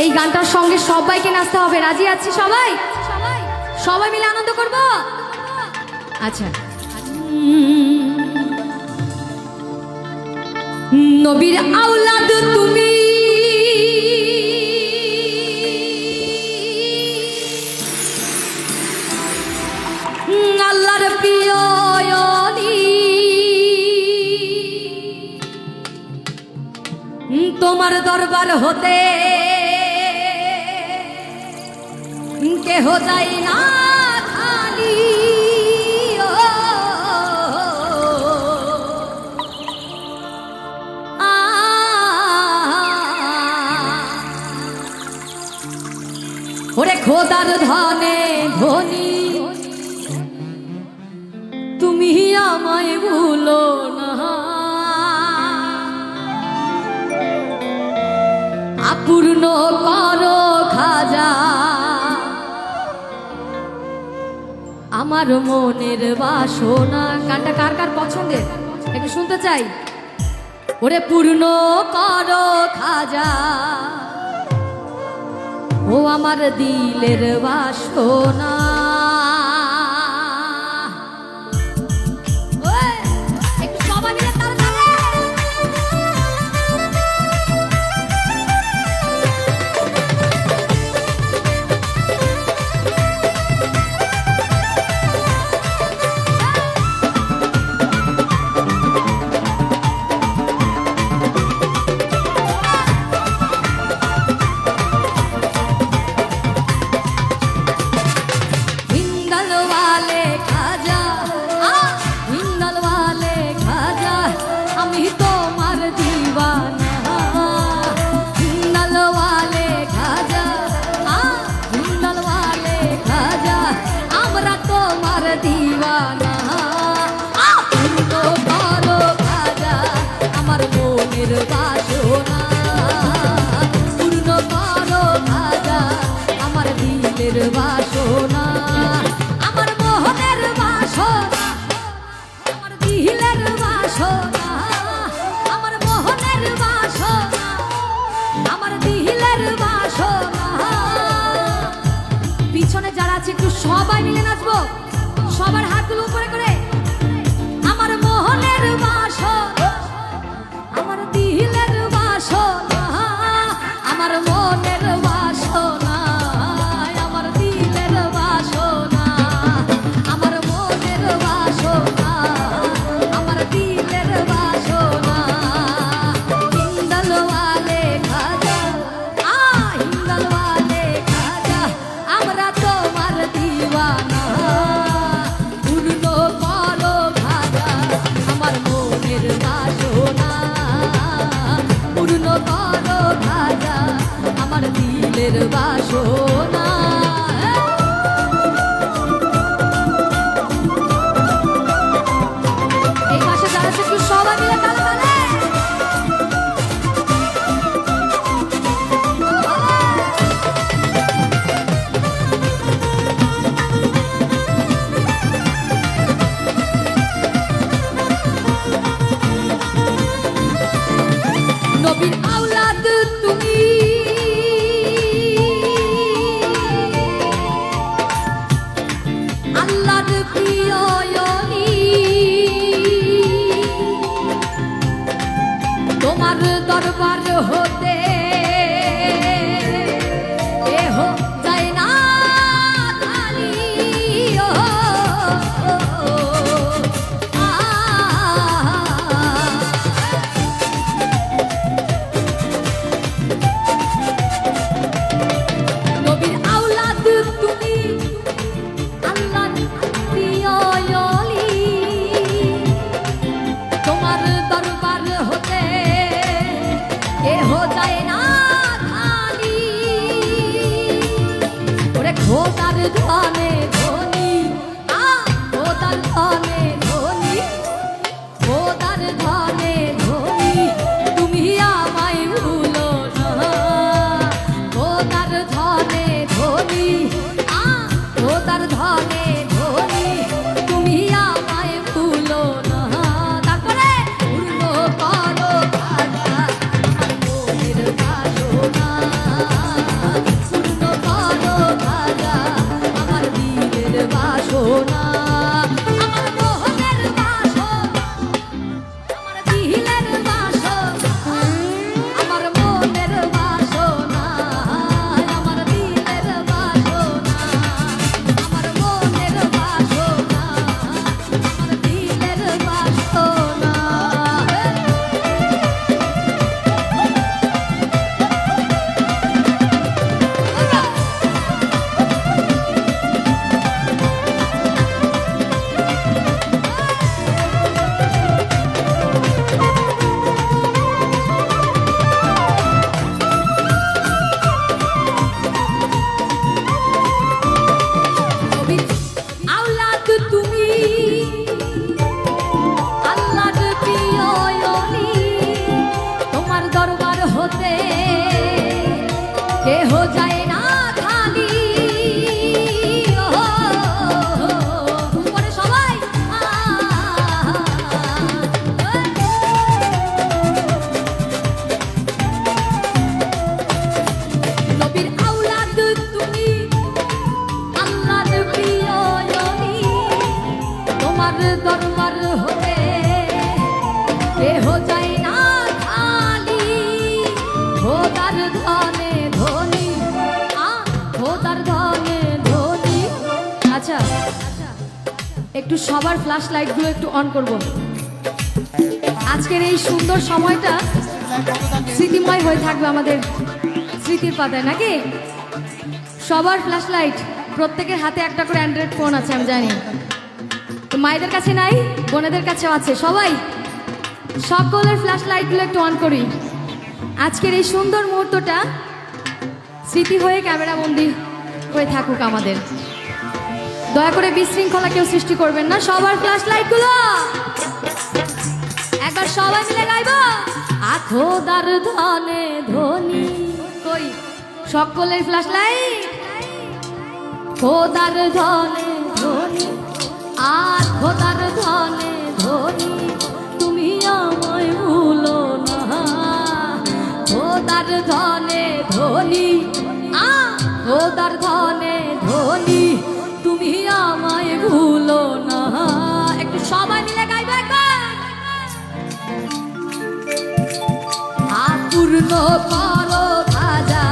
এই গানটার সঙ্গে সবাইকে নাচতে হবে। রাজি আছি সবাই? সবাই মিলে আনন্দ করব? আচ্ছা। নবীর আওলাদ তুমি। আল্লাহর প্রিয় তোমার দরবার হতে কেহ যাই না খালি। ওরে খোদার ধনে ধনী, তুমি আমায় ভুলো না আপূর্ণ করো খাজা আমার মনের বাসনা। গানটা কার কার পছন্দের? একটু শুনতে চাই। ওরে পূর্ণ করো খাজা। ও আমার দিলের বাসনা। একটু সবাই বাসনা পূর্ণ করো ভাজা আমার দিলের বাসনা। একটু সবার ফ্ল্যাশ লাইটগুলো একটু অন করব। আজকের এই সুন্দর সময়টা স্মৃতিময় হয়ে থাকবে আমাদের স্মৃতির পাতায়, নাকি? সবার ফ্ল্যাশ লাইট প্রত্যেকের হাতে একটা করে অ্যান্ড্রয়েড ফোন আছে, আমি জানি। তো মায়েদের কাছে নাই, বোনেদের কাছেও আছে। সবাই, সকলের ফ্ল্যাশ লাইটগুলো একটু অন করি। আজকের এই সুন্দর মুহূর্তটা স্মৃতি হয়ে ক্যামেরা বন্দি হয়ে থাকুক আমাদের। দয়া করে বিশৃঙ্খলা কেউ সৃষ্টি করবেন না। সবার ফ্ল্যাশ লাইটগুলো একবার সবাই মিলে গাইব। আখোদার ধনে ধনী কই? সকলের ফ্ল্যাশ লাইট খোদার ধনে ধনী আর খোদার ধনে ধনী তুমি আমায় ভুলো না। খোদার ধনে ধনি আ খোদার ধনে সবাই মিলে গাইবে একবার পূর্ণ পর ভাজা